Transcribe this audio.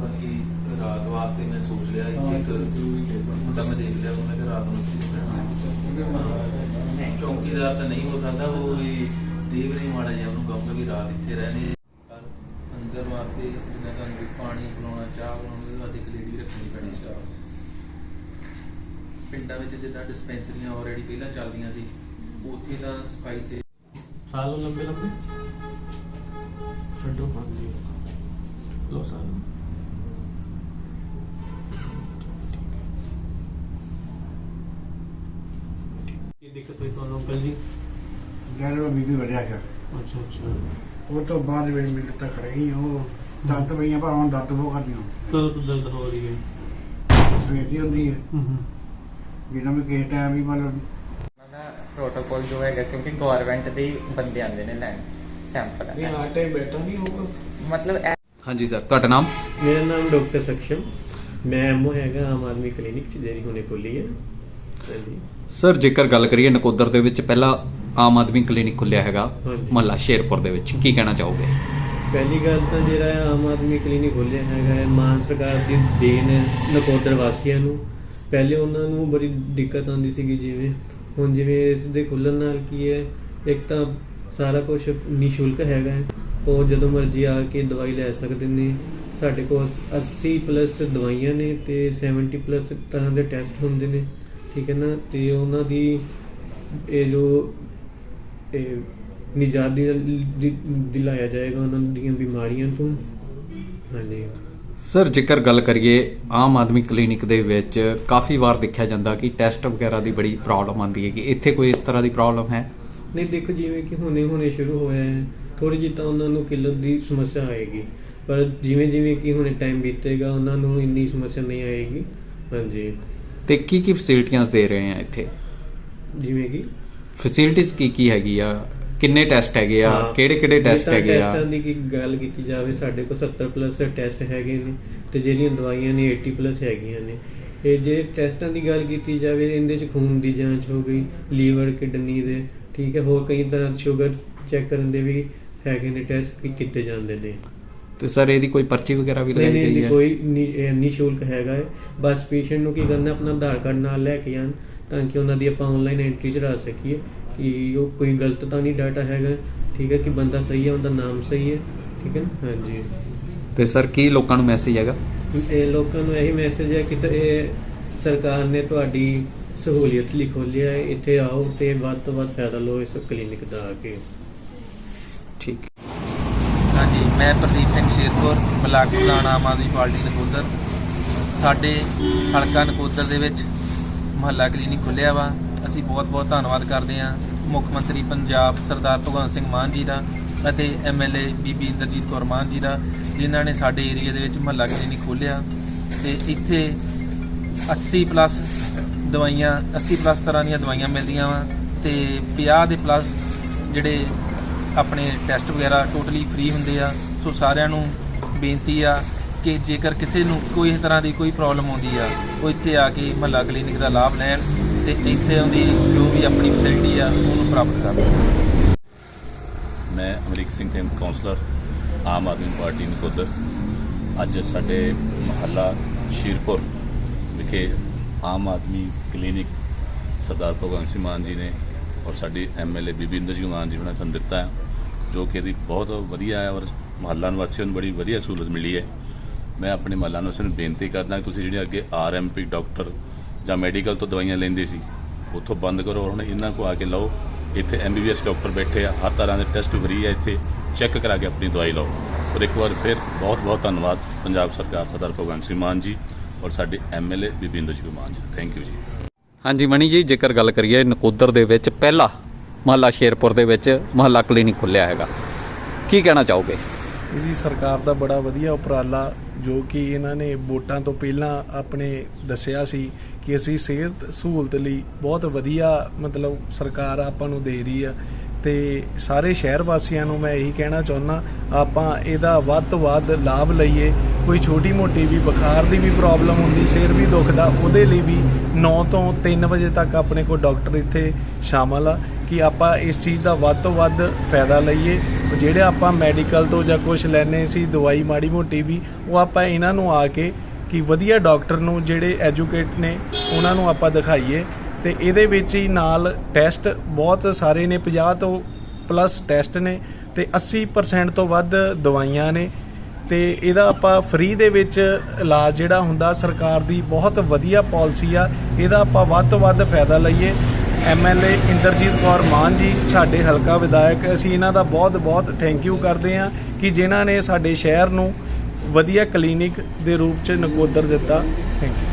ਬਾਕੀ ਰਾਤ ਵਾਸਤੇ ਮੈਂ ਸੋਚ ਲਿਆ ਕਿ ਇੱਕ ਮੁੰਡਾ ਮੈਂ ਦੇਖ ਲਿਆ ਉਹ ਮੈਂ ਰਾਤ ਨੂੰ ਇੱਥੇ ਰਹਿਣਾ ਚੌਂਕੀਦਾਰ ਤਾਂ ਨਹੀਂ ਹੋ ਸਕਦਾ, ਉਹ ਵੀ ਦੇਖ ਨਹੀਂ ਮਾੜਾ ਜਿਹਾ, ਉਹਨੂੰ ਕਹੂੰਗਾ ਵੀ ਰਾਤ ਇੱਥੇ ਰਹਿਣੇ ਵਾਸਤੇ ਜਿੱਦਾਂ ਤੁਹਾਨੂੰ ਵੀ ਪਾਣੀ ਪਿਲਾਉਣਾ ਚਾਹ ਬਣਾਉਣੀ ਉਹਦੇ ਵਾਸਤੇ ਇੱਕ ਲੇਡੀ ਰੱਖਣੀ ਪੈਣੀ ਚਾਹ। ਪਿੰਡਾਂ ਵਿੱਚ ਜਿੱਦਾਂ ਡਿਸਪੈਂਸਰੀਆਂ ਆਲਰੇਡੀ ਪਹਿਲਾਂ ਚੱਲਦੀਆਂ ਸੀ ਉੱਥੇ ਤਾਂ ਸਫ਼ਾਈ ਸੇ ਸਾਲ ਨੂੰ ਲੰਬੇ ਲੰਬੇ? ਛੱਡੋ ਹਾਂਜੀ ਲੋ ਸਾਲ। ਕੀ ਦਿੱਕਤ ਹੋਈ ਤੁਹਾਨੂੰ ਅੰਕਲ ਜੀ? ਯਾਰ ਉਹ ਬੀਬੀ ਵਧਿਆ ਗਿਆ। ਅੱਛਾ ਅੱਛਾ। ਉਹ ਤੋਂ ਬਾਅਦ ਵਿੱਚ ਮਿੰਟ ਤੱਕ ਰਹੀ ਉਹ ਦਰਦ ਪਈਆਂ ਪਰ ਹੁਣ ਦਰਦ ਬਹੁਤ ਕਰਦੀਆਂ। ਕਦੋਂ ਤੋਂ ਦਰਦ ਹੋ ਰਹੀ ਹੈ? ਵੇਚਦੀ ਹੁੰਦੀ ਹੈ। ਹੂੰ ਹੂੰ। ਜਿੱਦਾਂ ਵੀ ਕਿਸੇ ਟਾਈਮ ਵੀ ਮਤਲਬ ਉਹਨਾਂ ਦਾ ਪ੍ਰੋਟੋਕਾਲ ਜੋ ਹੈਗਾ ਕਿਉਂਕਿ ਗਵਰਨਮੈਂਟ ਦੇ ਹੀ ਬੰਦੇ ਆਉਂਦੇ ਨੇ ਲੈਣ ਸੈਂਪਲ ਟਾਈਮ ਬੈਠਾ ਨਹੀਂ ਹੋਊਗਾ ਮਤਲਬ ਇਹ ਹਾਂਜੀ ਸਰ ਤੁਹਾਡਾ ਨਾਮ? ਮੇਰਾ ਨਾਮ ਡਾਕਟਰ ਸਕਸ਼ਮ। ਮੈਂ ਐਮਓ ਹੈਗਾ ਆਮ ਆਦਮੀ ਕਲੀਨਿਕ ਚ ਜਿਹੜੀ ਹੁਣੇ ਖੋਲੀ ਹੈ। ਹਾਂਜੀ। ਸਰ ਜੇਕਰ ਗੱਲ ਕਰੀਏ ਨਕੋਦਰ ਦੇ ਵਿੱਚ ਪਹਿਲਾ ਆਮ ਆਦਮੀ ਕਲੀਨਿਕ ਖੁੱਲਿਆ ਹੈਗਾ ਹਾਂਜੀ। ਮਹੱਲਾ ਸ਼ੇਰਪੁਰ ਦੇ ਵਿੱਚ। ਕੀ ਕਹਿਣਾ ਚਾਹੋਗੇ? ਪਹਿਲੀ ਗੱਲ ਤਾਂ ਜਿਹੜਾ ਹੈ ਆਮ ਆਦਮੀ ਕਲੀਨਿਕ ਖੋਲ੍ਹਿਆ ਹੈਗਾ ਹੈ। ਮਾਨ ਸਰਕਾਰ ਦੀ ਦੇਣ ਹੈ ਨਕੋਦਰ ਵਾਸੀਆਂ ਨੂੰ। ਪਹਿਲੇ ਉਹਨਾਂ ਨੂੰ ਬੜੀ ਦਿੱਕਤ ਆਉਂਦੀ ਸੀਗੀ ਜਿਵੇਂ। ਹੁਣ ਜਿਵੇਂ ਇਸ ਦੇ ਖੁੱਲਣ ਨਾਲ ਕੀ ਹੈ ਇੱਕ ਤਾਂ ਸਾਰਾ ਕੁਝ ਨਿਸ਼ੁਲਕ ਹੈਗਾ ਹੈ। ਉਹ ਜਦੋਂ ਮਰਜ਼ੀ ਆ ਕੇ ਦਵਾਈ ਲੈ ਸਕਦੇ ਨੇ। ਸਾਡੇ ਕੋਲ 80 ਪਲੱਸ ਦਵਾਈਆਂ ਨੇ ਤੇ 70 ਪਲੱਸ ਤਰ੍ਹਾਂ ਦੇ ਟੈਸਟ ਹੁੰਦੇ ਨੇ। ਠੀਕ ਹੈ ਨਾ? ਤੇ ਉਹਨਾਂ ਦੀ ਇਹ ਜੋ ਇਹ ਨਿਜਾਤ ਦਿਲਾਇਆ ਜਾਏਗਾ ਉਹਨਾਂ ਦੀਆਂ ਬਿਮਾਰੀਆਂ ਤੋਂ। ਹਾਂਜੀ। ਸਰ ਜੇਕਰ ਗੱਲ ਕਰੀਏ ਆਮ ਆਦਮੀ ਕਲੀਨਿਕ ਦੇ ਵਿੱਚ ਕਾਫੀ ਵਾਰ ਦੇਖਿਆ ਜਾਂਦਾ ਕਿ ਟੈਸਟ ਵਗੈਰਾ ਦੀ ਬੜੀ ਪ੍ਰੋਬਲਮ ਆਉਂਦੀ ਹੈ ਕਿ ਇੱਥੇ ਕੋਈ ਇਸ ਤਰ੍ਹਾਂ ਦੀ ਪ੍ਰੋਬਲਮ ਹੈ? ਨਹੀਂ ਦੇਖੋ ਜਿਵੇਂ ਕਿ ਹੁਣੇ ਹੁਣੇ ਸ਼ੁਰੂ ਹੋਇਆ ਹੈ। ਥੋੜੀ ਜਿਹੀ ਤਾਂ ਉਹਨਾਂ ਨੂੰ ਕਿੱਲਤ ਦੀ ਸਮੱਸਿਆ ਆਏਗੀ। ਪਰ ਜਿਵੇਂ ਜਿਵੇਂ ਕਿ ਹੁਣੇ ਟਾਈਮ ਬੀਤੇਗਾ ਉਹਨਾਂ ਨੂੰ ਇੰਨੀ ਸਮੱਸਿਆ ਨਹੀਂ ਆਏਗੀ। ਹਾਂਜੀ। ਤੇ ਕੀ ਕੀ ਫੈਸਿਲਿਟੀਆਂ ਦੇ ਰਹੇ ਆ ਇੱਥੇ? ਜਿਵੇਂ ਕਿ ਫੈਸਿਲਿਟੀਆਂ ਕੀ ਕੀ ਹੈਗੀ ਆ? ਕਿੰਨੇ ਟੈਸਟ ਹੈਗੇ ਆ? ਕਿਹੜੇ ਕਿਹੜੇ ਟੈਸਟ ਹੈਗੇ ਆ? ਟੈਸਟਾਂ ਦੀ ਕੀ ਗੱਲ ਕੀਤੀ ਜਾਵੇ ਸਾਡੇ ਕੋਲ 70 ਪਲੱਸ ਟੈਸਟ ਹੈਗੇ ਨੇ ਤੇ ਜਿਹੜੀਆਂ ਦਵਾਈਆਂ ਨੇ 80 ਪਲੱਸ ਹੈਗੀਆਂ ਨੇ। ਇਹ ਜੇ ਟੈਸਟਾਂ ਦੀ ਗੱਲ ਕੀਤੀ ਜਾਵੇ ਇਹਦੇ ਚ ਖੂਨ ਦੀ ਜਾਂਚ ਹੋ ਗਈ ਲੀਵਰ ਕਿਡਨੀ ਦੇ ਠੀਕ ਹੈ ਹੋਰ ਕਈ ਤਰ੍ਹਾਂ ਸ਼ੂਗਰ ਚੈੱਕ ਕਰਨ ਦੇ ਵੀ ਹੈਗੇ ਨੇ ਟੈਸਟ ਵੀ ਕੀਤੇ ਜਾਂਦੇ ਨੇ। ਤੇ ਸਰ ਇਹਦੀ ਕੋਈ ਪਰਚੀ ਵਗੈਰਾ ਵੀ ਨਹੀਂ ਨਹੀਂ ਗਈ ਨਹੀਂ, ਹੈ? ਕੋਈ ਨੀ- ਇਹ ਨਿਸ਼ੁਲਕ ਹੈਗਾ। ਹੈ ਬਸ ਪੇਸ਼ੈਂਟ ਨੂੰ ਕੀ ਕਰਨਾ ਆਪਣਾ ਆਧਾਰ ਕਾਰਡ ਨਾਲ ਲੈ ਕੇ ਆਣ ਤਾਂ ਕਿ ਉਹਨਾਂ ਦੀ ਆਪਾਂ ਆਨਲਾਈਨ ਐਂਟਰੀ ਚੜਾ ਸਕੀਏ ਕਿ ਉਹ ਕੋਈ ਗਲਤ ਤਾਂ ਨਹੀਂ ਡਾਟਾ ਹੈਗਾ ਠੀਕ ਹੈ ਕਿ ਬੰਦਾ ਸਹੀ ਹੈ ਉਹਦਾ ਨਾਮ ਸਹੀ ਹੈ ਠੀਕ ਹੈ ਨਾ? ਹਾਂਜੀ। ਤੇ ਸਰ ਕੀ ਲੋਕਾਂ ਨੂੰ ਮੈਸੇਜ ਹੈਗਾ? ਇਹ ਲੋਕਾਂ ਨੂੰ ਇਹੀ ਮੈਸੇਜ ਹੈ ਕਿ ਇਹ ਸਰਕਾਰ ਨੇ ਤੁਹਾਡੀ ਸਹੂਲੀਅਤ ਲਈ ਖੋਲਿਆ ਹੈ ਇੱਥੇ ਆਓ ਤੇ ਵੱਧ ਤੋਂ ਵੱਧ ਫਾਇਦਾ ਲਓ ਇਸ ਕਲੀਨਿਕ ਦਾ ਆ ਕੇ। ਠੀਕ। ਹਾਂਜੀ ਮੈਂ ਪ੍ਰਦੀਪ ਸਿੰਘ ਸ਼ੇਰਪੁਰ ਬਲਾਕ ਪ੍ਰਧਾਨ ਆਮ ਆਦਮੀ ਪਾਰਟੀ ਨਕੋਦਰ। ਸਾਡੇ ਹਲਕਾ ਨਕੋਦਰ ਦੇ ਵਿੱਚ ਮਹੱਲਾ ਕਲੀਨਿਕ ਖੁੱਲਿਆ ਵਾ। ਅਸੀਂ ਬਹੁਤ-ਬਹੁਤ ਧੰਨਵਾਦ ਕਰਦੇ ਹਾਂ ਮੁੱਖ ਮੰਤਰੀ ਪੰਜਾਬ ਸਰਦਾਰ ਭਗਵੰਤ ਸਿੰਘ ਮਾਨ ਜੀ ਦਾ ਅਤੇ ਐਮਐਲਏ ਬੀਬੀ ਇੰਦਰਜੀਤ ਕੌਰ ਮਾਨ ਜੀ ਦਾ, ਜਿਨ੍ਹਾਂ ਨੇ ਸਾਡੇ ਏਰੀਆ ਦੇ ਵਿੱਚ ਮਹੱਲਾ ਕਲੀਨਿਕ ਖੋਲ੍ਹਿਆ। ਤੇ ਇੱਥੇ 80 ਪਲੱਸ ਦਵਾਈਆਂ 80 ਪਲੱਸ ਤਰ੍ਹਾਂ ਦੀਆਂ ਦਵਾਈਆਂ ਮਿਲਦੀਆਂ ਵਾ ਤੇ 50 ਦੇ ਪਲੱਸ ਜਿਹੜੇ ਆਪਣੇ ਟੈਸਟ ਵਗੈਰਾ ਟੋਟਲੀ ਫ੍ਰੀ ਹੁੰਦੇ ਆ। ਸੋ ਸਾਰਿਆਂ ਨੂੰ ਬੇਨਤੀ ਆ ਕਿ ਜੇਕਰ ਕਿਸੇ ਨੂੰ ਕੋਈ ਇਸ ਤਰ੍ਹਾਂ ਦੀ ਕੋਈ ਪ੍ਰੋਬਲਮ ਆਉਂਦੀ ਆ, ਉਹ ਇੱਥੇ ਆ ਕੇ ਮਹੱਲਾ ਕਲੀਨਿਕ ਦਾ ਲਾਭ ਲੈਣ ਤੇ ਇੱਥੇ ਉਹਦੀ ਜੋ ਵੀ ਆਪਣੀ ਫੈਸਿਲਿਟੀ ਆ, ਉਹਨੂੰ ਪ੍ਰਾਪਤ ਕਰਨ। ਮੈਂ ਅਮਰੀਕ ਸਿੰਘ ਤੇ ਕਾਉਂਸਲਰ ਆਮ ਆਦਮੀ ਪਾਰਟੀ ਨਕੋਦਰ ਅੱਜ ਸਾਡੇ ਮਹੱਲਾ ਸ਼ੀਰਪੁਰ ਵਿਖੇ ਆਮ ਆਦਮੀ ਕਲੀਨਿਕ ਸਰਦਾਰ ਭਗਵੰਤ ਸਿੰਘ ਮਾਨ ਜੀ ਨੇ ਔਰ ਸਾਡੀ ਐਮਐਲਏ ਬੀਬੀ ਇੰਦਰ ਜੀ ਮਾਨ ਜੀ ਉਹਨਾਂ ਨੇ ਸਾਨੂੰ ਦਿੱਤਾ ਹੈ, ਜੋ ਕਿ ਇਹਦੀ ਬਹੁਤ ਵਧੀਆ ਹੈ ਔਰ ਮਹੱਲਾ ਨਿਵਾਸੀਆਂ ਨੂੰ ਬੜੀ ਵਧੀਆ ਸਹੂਲਤ ਮਿਲੀ ਹੈ। ਮੈਂ ਆਪਣੇ ਮਹੱਲਾ ਨਿਵਾਸੀਆਂ ਨੂੰ ਬੇਨਤੀ ਕਰਦਾ ਕਿ ਤੁਸੀਂ ਜਿਹੜੇ ਅੱਗੇ ਆਰਐਮਪੀ ਡਾਕਟਰ ਜਾਂ ਮੈਡੀਕਲ ਤੋਂ ਦਵਾਈਆਂ ਲੈਂਦੇ ਸੀ ਉੱਥੋਂ ਬੰਦ ਕਰੋ ਔਰ ਹੁਣ ਇਹਨਾਂ ਕੋ ਆ ਕੇ ਲਓ। ਇੱਥੇ ਐਮਬੀਬੀਐਸ ਡਾਕਟਰ ਬੈਠੇ ਆ ਹਰ ਤਰ੍ਹਾਂ ਦੇ ਟੈਸਟ ਫ੍ਰੀ ਹੈ ਇੱਥੇ ਚੈੱਕ ਕਰਾ ਕੇ ਆਪਣੀ ਦਵਾਈ ਲਓ। ਔਰ ਇੱਕ ਵਾਰ ਫਿਰ ਬਹੁਤ ਬਹੁਤ ਧੰਨਵਾਦ ਪੰਜਾਬ ਸਰਕਾਰ ਸਰਦਾਰ ਭਗਵੰਤ ਸਿੰਘ ਮਾਨ ਜੀ ਔਰ ਸਾਡੇ ਐਮਐਲਏ ਬੀਬੀ ਇੰਦਰਜੀਤ ਮਾਨ ਜੀ। ਥੈਂਕ ਯੂ ਜੀ। ਹਾਂਜੀ ਮਣੀ ਜੀ ਜੇਕਰ ਗੱਲ ਕਰੀਏ ਨਕੋਦਰ ਦੇ ਵਿੱਚ ਪਹਿਲਾ ਮਹੱਲਾ ਸ਼ੇਰਪੁਰ ਦੇ ਵਿੱਚ ਮਹੱਲਾ ਕਲੀਨਿਕ ਖੁੱਲਿਆ ਹੈਗਾ। ਕੀ ਕਹਿਣਾ ਚਾਹੋਗੇ? ਜੀ ਸਰਕਾਰ ਦਾ ਬੜਾ ਵਧੀਆ ਉਪਰਾਲਾ ਜੋ ਕਿ ਇਹਨਾਂ ਨੇ ਵੋਟਾਂ ਤੋਂ ਪਹਿਲਾਂ ਆਪਣੇ ਦੱਸਿਆ ਸੀ ਕਿ ਅਸੀਂ ਸਿਹਤ ਸਹੂਲਤ ਲਈ ਬਹੁਤ ਵਧੀਆ ਮਤਲਬ ਸਰਕਾਰ ਆਪਾਂ ਨੂੰ ਦੇ ਰਹੀ ਆ। ਤੇ ਸਾਰੇ ਸ਼ਹਿਰ ਵਾਸੀਆਂ ਨੂੰ ਮੈਂ ਇਹੀ ਕਹਿਣਾ ਚਾਹੁੰਦਾ ਆਪਾਂ ਇਹਦਾ ਵੱਧ ਤੋਂ ਵੱਧ ਲਾਭ ਲਈਏ। ਕੋਈ ਛੋਟੀ ਮੋਟੀ ਵੀ, ਬੁਖਾਰ ਦੀ ਵੀ ਪ੍ਰੋਬਲਮ ਹੁੰਦੀ ਸਿਰ ਵੀ ਦੁਖਦਾ ਉਹਦੇ ਲਈ ਵੀ 9 ਤੋਂ 3 ਵਜੇ ਤੱਕ ਆਪਣੇ ਕੋਲ ਡਾਕਟਰ ਇੱਥੇ ਸ਼ਾਮਲ ਆ ਕਿ ਆਪਾਂ ਇਸ ਚੀਜ਼ ਦਾ ਵੱਧ ਤੋਂ ਵੱਧ ਫਾਇਦਾ ਲਈਏ। ਜਿਹੜੇ ਆਪਾਂ ਮੈਡੀਕਲ ਤੋਂ ਜਾਂ ਕੁਝ ਲੈਣੇ ਸੀ, ਦਵਾਈ ਮਾੜੀ ਮੋਟੀ ਵੀ, ਉਹ ਆਪਾਂ ਇਹਨਾਂ ਨੂੰ ਆ ਕੇ ਕਿ ਵਧੀਆ ਡਾਕਟਰ ਨੂੰ, ਜਿਹੜੇ ਐਜੂਕੇਟ ਨੇ, ਉਹਨਾਂ ਨੂੰ ਆਪਾਂ ਦਿਖਾਈਏ। ਤੇ ਇਹਦੇ ਵਿੱਚ ਹੀ ਨਾਲ ਟੈਸਟ ਬਹੁਤ ਸਾਰੇ ਨੇ 50 ਤੋਂ ਪਲੱਸ ਟੈਸਟ ਨੇ ਤੇ 80% ਤੋਂ ਵੱਧ ਦਵਾਈਆਂ ਨੇ ਤੇ ਇਹਦਾ ਆਪਾਂ ਫ੍ਰੀ ਦੇ ਵਿੱਚ ਇਲਾਜ ਜਿਹੜਾ ਹੁੰਦਾ ਸਰਕਾਰ ਦੀ ਬਹੁਤ ਵਧੀਆ ਪਾਲਿਸੀ ਆ, ਇਹਦਾ ਆਪਾਂ ਵੱਧ ਤੋਂ ਵੱਧ ਫਾਇਦਾ ਲਈਏ। ਐਮਐਲਏ ਇੰਦਰਜੀਤ ਕੌਰ ਮਾਨ ਜੀ, ਸਾਡੇ ਹਲਕਾ ਵਿਧਾਇਕ, ਅਸੀਂ ਇਹਨਾਂ ਦਾ ਬਹੁਤ ਬਹੁਤ ਥੈਂਕ ਯੂ ਕਰਦੇ ਹਾਂ ਕਿ ਜਿਨ੍ਹਾਂ ਨੇ ਸਾਡੇ ਸ਼ਹਿਰ ਨੂੰ ਵਧੀਆ ਕਲੀਨਿਕ ਦੇ ਰੂਪ ਚ ਨਕੋਦਰ ਦਿੱਤਾ। Thank you